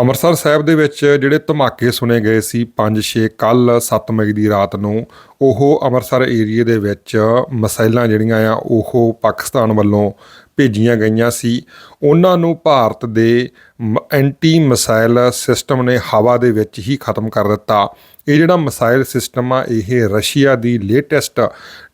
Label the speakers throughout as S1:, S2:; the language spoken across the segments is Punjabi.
S1: ਅੰਮ੍ਰਿਤਸਰ ਸਾਹਿਬ ਦੇ ਵਿੱਚ ਜਿਹੜੇ ਧਮਾਕੇ ਸੁਣੇ ਗਏ ਸੀ 5-6 ਕੱਲ 7 ਮਈ ਦੀ ਰਾਤ ਨੂੰ, ਉਹ ਅੰਮ੍ਰਿਤਸਰ ਏਰੀਏ ਦੇ ਵਿੱਚ ਮਸਾਈਲਾਂ ਜਿਹੜੀਆਂ ਆ, ਉਹ ਪਾਕਿਸਤਾਨ ਵੱਲੋਂ ਭੇਜੀਆਂ ਗਈਆਂ ਸੀ। ਉਹਨਾਂ ਨੂੰ ਭਾਰਤ ਦੇ ਐਂਟੀ ਮਿਸਾਈਲ ਸਿਸਟਮ ਨੇ ਹਵਾ ਦੇ ਵਿੱਚ ਹੀ ਖਤਮ ਕਰ ਦਿੱਤਾ। ਇਹ ਜਿਹੜਾ ਮਿਸਾਈਲ ਸਿਸਟਮ ਆ, ਇਹ ਰਸ਼ੀਆ ਦੀ ਲੇਟੈਸਟ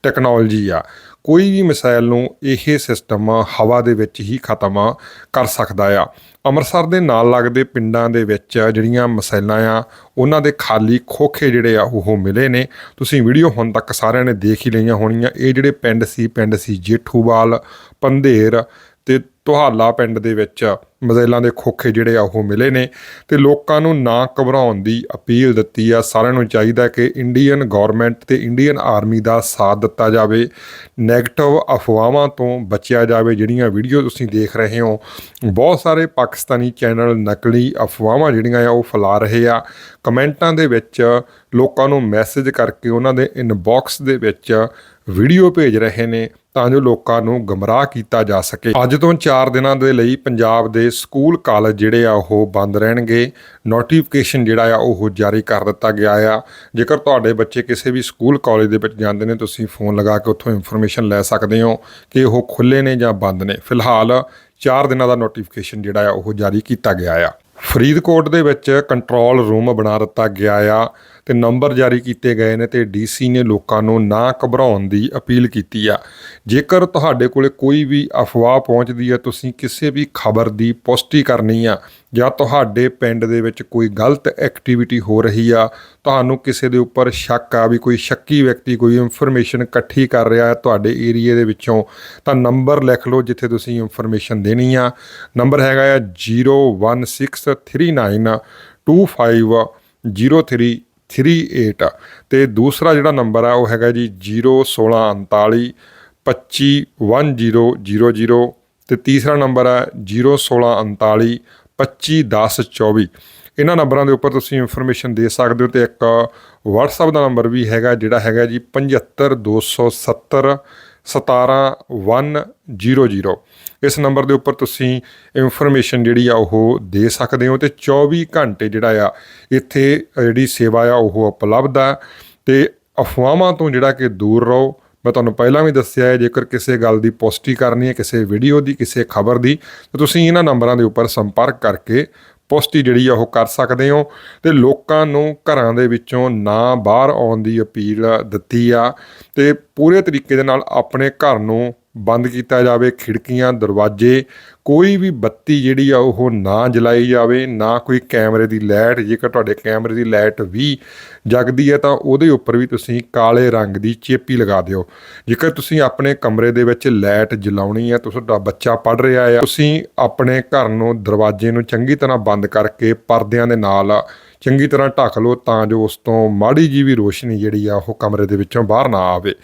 S1: ਟੈਕਨੋਲੋਜੀ ਆ। ਕੋਈ ਵੀ ਮਿਸਾਈਲ ਨੂੰ ਇਹ ਸਿਸਟਮ ਹਵਾ ਦੇ ਵਿੱਚ ਹੀ ਖਤਮ ਕਰ ਸਕਦਾ ਆ। ਅੰਮ੍ਰਿਤਸਰ ਦੇ ਨਾਲ ਲੱਗਦੇ ਪਿੰਡਾਂ ਦੇ ਵਿੱਚ ਜਿਹੜੀਆਂ ਮਿਸਾਈਲਾਂ ਆ, ਉਹਨਾਂ ਦੇ ਖਾਲੀ ਖੋਖੇ ਜਿਹੜੇ ਆ, ਉਹ ਮਿਲੇ ਨੇ। ਤੁਸੀਂ ਵੀਡੀਓ ਹੁਣ ਤੱਕ ਸਾਰਿਆਂ ਨੇ ਦੇਖ ਹੀ ਲਈਆਂ ਹੋਣੀਆਂ। ਇਹ ਜਿਹੜੇ ਪਿੰਡ ਸੀ ਪਿੰਡ ਸੀ ਜੇਠੂਵਾਲ, ਪੰਧੇਰ ਤੇ ਤੁਹਾਲਾ ਪਿੰਡ ਦੇ ਵਿੱਚ ਮਜ਼ੈਲਾਂ ਦੇ ਖੋਖੇ ਜਿਹੜੇ ਆ ਉਹ ਮਿਲੇ ਨੇ ਤੇ ਲੋਕਾਂ ਨੂੰ ਨਾ ਘਬਰਾਉਣ ਦੀ ਅਪੀਲ ਦਿੱਤੀ ਆ। ਸਾਰਿਆਂ ਨੂੰ ਚਾਹੀਦਾ ਕਿ ਇੰਡੀਅਨ ਗਵਰਨਮੈਂਟ ਤੇ ਇੰਡੀਅਨ ਆਰਮੀ ਦਾ ਸਾਥ ਦਿੱਤਾ ਜਾਵੇ। 네ਗੇਟਿਵ ਅਫਵਾਹਾਂ ਤੋਂ ਬਚਿਆ ਜਾਵੇ ਜਿਹੜੀਆਂ ਵੀਡੀਓ ਤੁਸੀਂ ਦੇਖ ਰਹੇ ਹੋ। ਬਹੁਤ ਸਾਰੇ ਪਾਕਿਸਤਾਨੀ ਚੈਨਲ ਨਕਲੀ ਅਫਵਾਹਾਂ ਜਿਹੜੀਆਂ ਆ ਉਹ ਫੈਲਾ ਰਹੇ ਆ। ਕਮੈਂਟਾਂ ਦੇ ਵਿੱਚ ਲੋਕਾਂ ਨੂੰ ਮੈਸੇਜ ਕਰਕੇ ਉਹਨਾਂ ਦੇ ਇਨਬਾਕਸ ਦੇ ਵਿੱਚ ਵੀਡੀਓ ਭੇਜ ਰਹੇ ਨੇ। ਤਾਂ ਜੋ ਲੋਕਾਂ ਨੂੰ ਗਮਰਾਹ ਕੀਤਾ ਜਾ ਸਕੇ। ਅੱਜ ਤੋਂ 4 ਦਿਨਾਂ ਦੇ ਲਈ ਪੰਜਾਬ ਦੇ ਸਕੂਲ, ਕਾਲਜ ਜਿਹੜੇ ਆ, ਉਹ ਬੰਦ ਰਹਿਣਗੇ। ਨੋਟੀਫਿਕੇਸ਼ਨ ਜਿਹੜਾ ਆ, ਉਹ ਜਾਰੀ ਕਰ ਦਿੱਤਾ ਗਿਆ ਆ। ਜੇਕਰ ਤੁਹਾਡੇ ਬੱਚੇ ਕਿਸੇ ਵੀ ਸਕੂਲ, ਕਾਲਜ ਦੇ ਵਿੱਚ ਜਾਂਦੇ ਨੇ, ਤੁਸੀਂ ਫੋਨ ਲਗਾ ਕੇ ਉੱਥੋਂ ਇਨਫੋਰਮੇਸ਼ਨ ਲੈ ਸਕਦੇ ਹੋ ਕਿ ਉਹ ਖੁੱਲੇ ਨੇ ਜਾਂ ਬੰਦ ਨੇ। ਫਿਲਹਾਲ 4 ਦਿਨਾਂ ਦਾ ਨੋਟੀਫਿਕੇਸ਼ਨ ਜਿਹੜਾ ਆ, ਉਹ ਜਾਰੀ ਕੀਤਾ ਗਿਆ ਆ। ਫਰੀਦਕੋਟ ਦੇ ਵਿੱਚ ਕੰਟਰੋਲ ਰੂਮ ਬਣਾ ਦਿੱਤਾ ਗਿਆ ਆ ਤੇ ਨੰਬਰ ਜਾਰੀ ਕੀਤੇ ਗਏ ਨੇ ਤੇ ਡੀਸੀ ਨੇ ਲੋਕਾਂ ਨੂੰ ਨਾ ਘਬਰਾਉਣ ਦੀ ਅਪੀਲ ਕੀਤੀ ਆ। ਜੇਕਰ ਤੁਹਾਡੇ ਕੋਲੇ ਕੋਈ ਵੀ ਅਫਵਾਹ ਪਹੁੰਚਦੀ ਹੈ ਤੁਸੀਂ ਕਿਸੇ ਵੀ ਖਬਰ ਦੀ ਪੁਸ਼ਟੀ ਕਰਨੀ ਆ। ਜਾਂ ਤੁਹਾਡੇ ਪਿੰਡ ਦੇ ਵਿੱਚ ਕੋਈ ਗਲਤ ਐਕਟੀਵਿਟੀ ਹੋ ਰਹੀ ਆ, ਤੁਹਾਨੂੰ ਕਿਸੇ ਦੇ ਉੱਪਰ ਸ਼ੱਕ ਆ ਵੀ ਕੋਈ ਸ਼ੱਕੀ ਵਿਅਕਤੀ ਕੋਈ ਇਨਫੋਰਮੇਸ਼ਨ ਇਕੱਠੀ ਕਰ ਰਿਹਾ ਹੈ ਤੁਹਾਡੇ ਏਰੀਏ ਦੇ ਵਿੱਚੋਂ, ਤਾਂ ਨੰਬਰ ਲਿਖ ਲਓ ਜਿੱਥੇ ਤੁਸੀਂ ਇਨਫੋਰਮੇਸ਼ਨ ਦੇਣੀ ਆ। ਨੰਬਰ ਹੈਗਾ ਆ 01639250338 ਤੇ ਦੂਸਰਾ ਜਿਹੜਾ ਨੰਬਰ ਆ, ਉਹ ਹੈਗਾ ਜੀ 01639 251000 ਤੇ ਤੀਸਰਾ ਨੰਬਰ ਹੈ 01639 251024 ਇਹਨਾਂ ਨੰਬਰਾਂ ਦੇ ਉੱਪਰ ਤੁਸੀਂ ਇਨਫੋਰਮੇਸ਼ਨ ਦੇ ਸਕਦੇ ਹੋ ਤੇ ਇੱਕ WhatsApp ਦਾ ਨੰਬਰ ਵੀ ਹੈਗਾ, ਜਿਹੜਾ ਹੈਗਾ ਜੀ 75270 17100 ਇਸ ਨੰਬਰ ਦੇ ਉੱਪਰ ਤੁਸੀਂ ਇਨਫੋਰਮੇਸ਼ਨ ਜਿਹੜੀ ਆ ਉਹ ਦੇ ਸਕਦੇ ਹੋ ਤੇ 24 ਘੰਟੇ ਜਿਹੜਾ ਆ, ਇੱਥੇ ਜਿਹੜੀ ਸੇਵਾ ਆ ਉਹ ਉਪਲਬਧ ਆ। ਤੇ ਅਫਵਾਹਾਂ ਤੋਂ ਜਿਹੜਾ ਕਿ ਦੂਰ ਰਹੋ ਮੈਂ ਤੁਹਾਨੂੰ ਪਹਿਲਾਂ ਵੀ ਦੱਸਿਆ ਹੈ, ਜੇਕਰ ਕਿਸੇ ਗੱਲ ਦੀ ਪੁਸ਼ਟੀ ਕਰਨੀ ਹੈ, ਕਿਸੇ ਵੀਡੀਓ ਦੀ, ਕਿਸੇ ਖਬਰ ਦੀ, ਤਾਂ ਤੁਸੀਂ ਇਹਨਾਂ ਨੰਬਰਾਂ ਦੇ ਉੱਪਰ ਸੰਪਰਕ ਕਰਕੇ ਪੁਸ਼ਟੀ ਜਿਹੜੀ ਆ ਉਹ ਕਰ ਸਕਦੇ ਹੋ ਤੇ ਲੋਕਾਂ ਨੂੰ ਘਰਾਂ ਦੇ ਵਿੱਚੋਂ ਨਾ ਬਾਹਰ ਆਉਣ ਦੀ ਅਪੀਲ ਦਿੱਤੀ ਆ ਤੇ ਪੂਰੇ ਤਰੀਕੇ ਦੇ ਨਾਲ ਆਪਣੇ ਘਰ ਨੂੰ ਬੰਦ ਕੀਤਾ ਜਾਵੇ, ਖਿੜਕੀਆਂ, ਦਰਵਾਜ਼ੇ, ਕੋਈ ਵੀ ਬੱਤੀ ਜਿਹੜੀ ਆ ਉਹ ਨਾ ਜਲਾਈ ਜਾਵੇ, ਨਾ ਕੋਈ ਕੈਮਰੇ ਦੀ ਲਾਈਟ, ਜੇਕਰ ਤੁਹਾਡੇ ਕੈਮਰੇ ਦੀ ਲਾਈਟ ਵੀ ਜਗਦੀ ਹੈ ਤਾਂ ਉਹਦੇ ਉੱਪਰ ਵੀ ਤੁਸੀਂ ਕਾਲੇ ਰੰਗ ਦੀ ਚੇਪੀ ਲਗਾ ਦਿਓ। ਜੇਕਰ ਤੁਸੀਂ ਆਪਣੇ ਕਮਰੇ ਦੇ ਵਿੱਚ ਲਾਈਟ ਜਲਾਉਣੀ ਹੈ ਤੁਹਾਡਾ ਬੱਚਾ ਪੜ ਰਿਹਾ ਹੈ ਤੁਸੀਂ ਆਪਣੇ ਘਰ ਨੂੰ ਦਰਵਾਜ਼ੇ ਨੂੰ ਚੰਗੀ ਤਰ੍ਹਾਂ ਬੰਦ ਕਰਕੇ ਪਰਦਿਆਂ ਦੇ ਨਾਲ ਚੰਗੀ ਤਰ੍ਹਾਂ ਢੱਕ ਲਓ ਤਾਂ ਜੋ ਉਸ ਤੋਂ ਮਾੜੀ ਜੀ ਵੀ ਰੋਸ਼ਨੀ ਜਿਹੜੀ ਆ ਉਹ ਕਮਰੇ ਦੇ ਵਿੱਚੋਂ ਬਾਹਰ ਨਾ ਆਵੇ।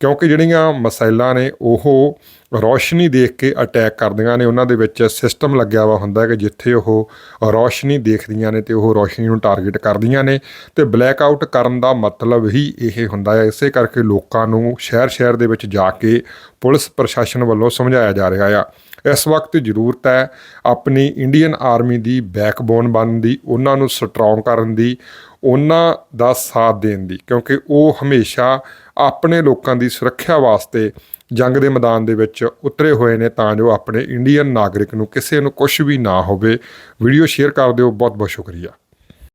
S1: ਕਿਉਂਕਿ ਜਿਹੜੀਆਂ ਮਸਾਈਲਾਂ ਨੇ ਉਹ ਰੌਸ਼ਨੀ ਦੇਖ ਕੇ ਅਟੈਕ ਕਰਦੀਆਂ ਨੇ, ਉਹਨਾਂ ਦੇ ਵਿੱਚ ਸਿਸਟਮ ਲੱਗਿਆ ਵਾ ਹੁੰਦਾ ਕਿ ਜਿੱਥੇ ਉਹ ਰੌਸ਼ਨੀ ਦੇਖਦੀਆਂ ਨੇ ਤੇ ਉਹ ਰੌਸ਼ਨੀ ਨੂੰ ਟਾਰਗੇਟ ਕਰਦੀਆਂ ਨੇ ਤੇ ਬਲੈਕ ਆਊਟ ਕਰਨ ਦਾ ਮਤਲਬ ਹੀ ਇਹ ਹੁੰਦਾ ਹੈ। ਇਸੇ ਕਰਕੇ ਲੋਕਾਂ ਨੂੰ ਸ਼ਹਿਰ-ਸ਼ਹਿਰ ਦੇ ਵਿੱਚ ਜਾ ਕੇ ਪੁਲਿਸ ਪ੍ਰਸ਼ਾਸਨ ਵੱਲੋਂ ਸਮਝਾਇਆ ਜਾ ਰਿਹਾ ਆ। ਇਸ ਵਕਤ ਜ਼ਰੂਰਤ ਹੈ ਆਪਣੀ ਇੰਡੀਅਨ ਆਰਮੀ ਦੀ ਬੈਕਬੋਨ ਬਣਨ ਦੀ, ਉਹਨਾਂ ਨੂੰ ਸਟਰੋਂਗ ਕਰਨ ਦੀ ਉਹਨਾਂ ਦਾ ਸਾਥ ਦੇਣ ਦੀ, ਕਿਉਂਕਿ ਉਹ ਹਮੇਸ਼ਾ ਆਪਣੇ ਲੋਕਾਂ ਦੀ ਸੁਰੱਖਿਆ ਵਾਸਤੇ ਜੰਗ ਦੇ ਮੈਦਾਨ ਦੇ ਵਿੱਚ ਉਤਰੇ ਹੋਏ ਨੇ, ਤਾਂ ਜੋ ਆਪਣੇ ਇੰਡੀਅਨ ਨਾਗਰਿਕ ਨੂੰ ਕਿਸੇ ਨੂੰ ਕੁਝ ਵੀ ਨਾ ਹੋਵੇ। ਵੀਡੀਓ ਸ਼ੇਅਰ ਕਰ ਦਿਓ ਬਹੁਤ ਬਹੁਤ ਸ਼ੁਕਰੀਆ।